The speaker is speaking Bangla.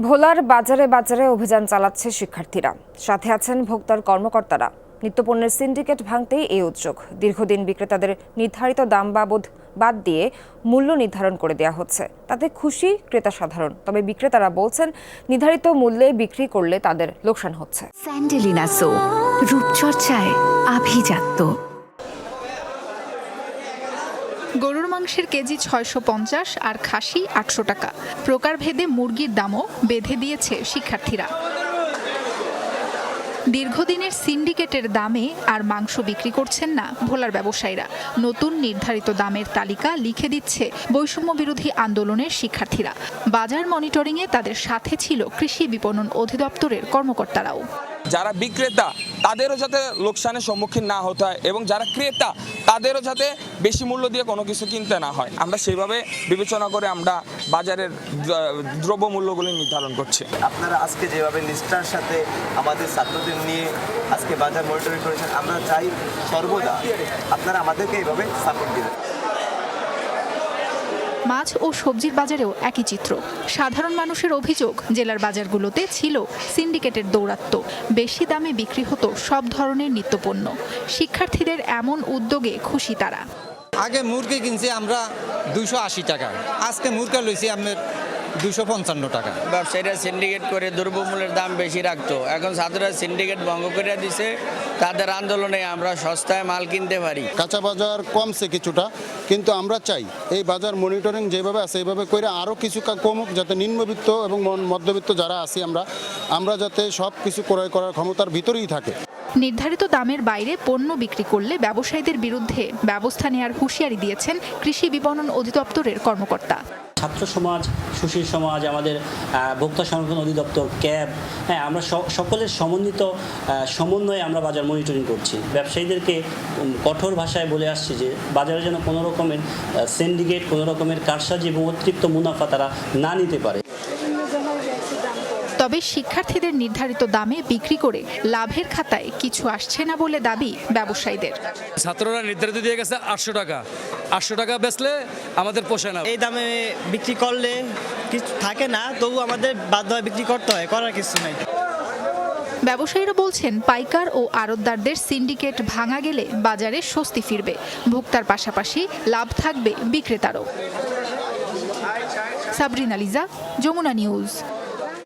ভোলার বাজারে বাজারে অভিযান চালাচ্ছে শিক্ষার্থীরা। সাথে আছেন ভোক্তার কর্মকর্তারা। নিত্যপণ্যের সিন্ডিকেট ভাঙতেই এই উদ্যোগ। দীর্ঘদিন বিক্রেতাদের নির্ধারিত দাম বাবদ বাদ দিয়ে মূল্য নির্ধারণ করে দেওয়া হচ্ছে। তাতে খুশি ক্রেতা সাধারণ। তবে বিক্রেতারা বলছেন, নির্ধারিত মূল্যে বিক্রি করলে তাদের লোকসান হচ্ছে। স্যান্ডেলিনা সো, রূপচর্চায় আভিজাত্য। মাংসের কেজি ছয়শো পঞ্চাশ আর খাসি আটশো টাকা। প্রকারভেদে মুরগির দামও বেঁধে দিয়েছে শিক্ষার্থীরা। দীর্ঘদিনের সিন্ডিকেটের দামে আর মাংস বিক্রি করছেন না ভোলার ব্যবসায়ীরা। নতুন নির্ধারিত দামের তালিকা লিখে দিচ্ছে বৈষম্য বিরোধী আন্দোলনের শিক্ষার্থীরা। বাজার মনিটরিংয়ে তাদের সাথে ছিল কৃষি বিপণন অধিদপ্তরের কর্মকর্তারাও। যারা বিক্রেতা তাদেরও যাতে লোকসানের সম্মুখীন না হতে হয় এবং যারা ক্রেতা, তাদেরও যাতে বেশি মূল্য দিয়ে কোনো কিছু কিনতে না হয়। আমরা সেইভাবে বিবেচনা করে আমরা বাজারের দ্রব্যমূল্যগুলি দ্রব্য মূল্যগুলি নির্ধারণ করছি। আপনারা আজকে যেভাবে নিষ্ঠার সাথে আমাদের ছাত্রদের নিয়ে আজকে বাজার মনিটরিং করেছেন, আমরা চাই সর্বদা আপনারা আমাদেরকে এইভাবে সাপোর্ট দিবেন মাছ ও সবজির বাজারেও একই চিত্র। সাধারণ মানুষের অভিযোগ, জেলার বাজারগুলোতে ছিল সিন্ডিকেটের দৌরাত্ম। বেশি দামে বিক্রি হতো সব ধরনের নিত্যপণ্য। শিক্ষার্থীদের এমন উদ্যোগে খুশি তারা। আগে মুরগি কিনছি আমরা দুশো আশি টাকা আজকে মুরগা লইছি আপনার দুশো পঞ্চান্ন টাকা। ব্যবসায়ীরা সিন্ডিকেট করে দ্রব্যমূল্যের দাম বেশি রাখতো। এখন ছাত্ররা সিন্ডিকেট ভঙ্গ করে দিছে। তাদের আন্দোলনে আমরা সস্তায় মাল কিনতে পারি। কাঁচা বাজার কমছে কিছুটা কিন্তু আমরা চাই এই বাজার মনিটরিং যেভাবে আছে এইভাবে করে আরও কিছু কমুক যাতে নিম্নবিত্ত এবং মন- মধ্যবিত্ত যারা আছি আমরা আমরা যাতে সব কিছু ক্রয় করার ক্ষমতার ভিতরেই থাকে। নির্ধারিত দামের বাইরে পণ্য বিক্রি করলে ব্যবসায়ীদের বিরুদ্ধে ব্যবস্থা নেওয়ার হুঁশিয়ারি দিয়েছেন কৃষি বিপণন অধিদপ্তরের কর্মকর্তা। ছাত্র সমাজ, সুশীল সমাজ, আমাদের ভোক্তা সংরক্ষণ অধিদপ্তর, ক্যাব হ্যাঁ আমরা সকলের সমন্বিত সমন্বয়ে আমরা বাজার মনিটরিং করছি। ব্যবসায়ীদেরকে কঠোর ভাষায় বলে আসছি যে, বাজারে যেন কোনো রকমের সিন্ডিকেট কোনো রকমের কারসাজি এবং অতিরিক্ত মুনাফা তারা না নিতে পারে। তবে শিক্ষার্থীদের নির্ধারিত দামে বিক্রি করে লাভের খাতায় কিছু আসছে না বলে দাবি ব্যবসায়ীদের। ছাত্ররা নির্ধারিত দিয়ে গেছে আটশো টাকা। আটশো টাকা বেচলে আমাদের পোষায় না। এই দামে বিক্রি করলে কিছু থাকে না তবু আমাদের বাধ্য হয় বিক্রি করতে হয় করার কিছু নেই। ব্যবসায়ীরা বলছেন পাইকার ও আড়তদারদের সিন্ডিকেট ভাঙা গেলে বাজারে স্বস্তি ফিরবে। ভোক্তার পাশাপাশি লাভ থাকবে বিক্রেতারও। সাবরিনা লিজা যমুনা নিউজ।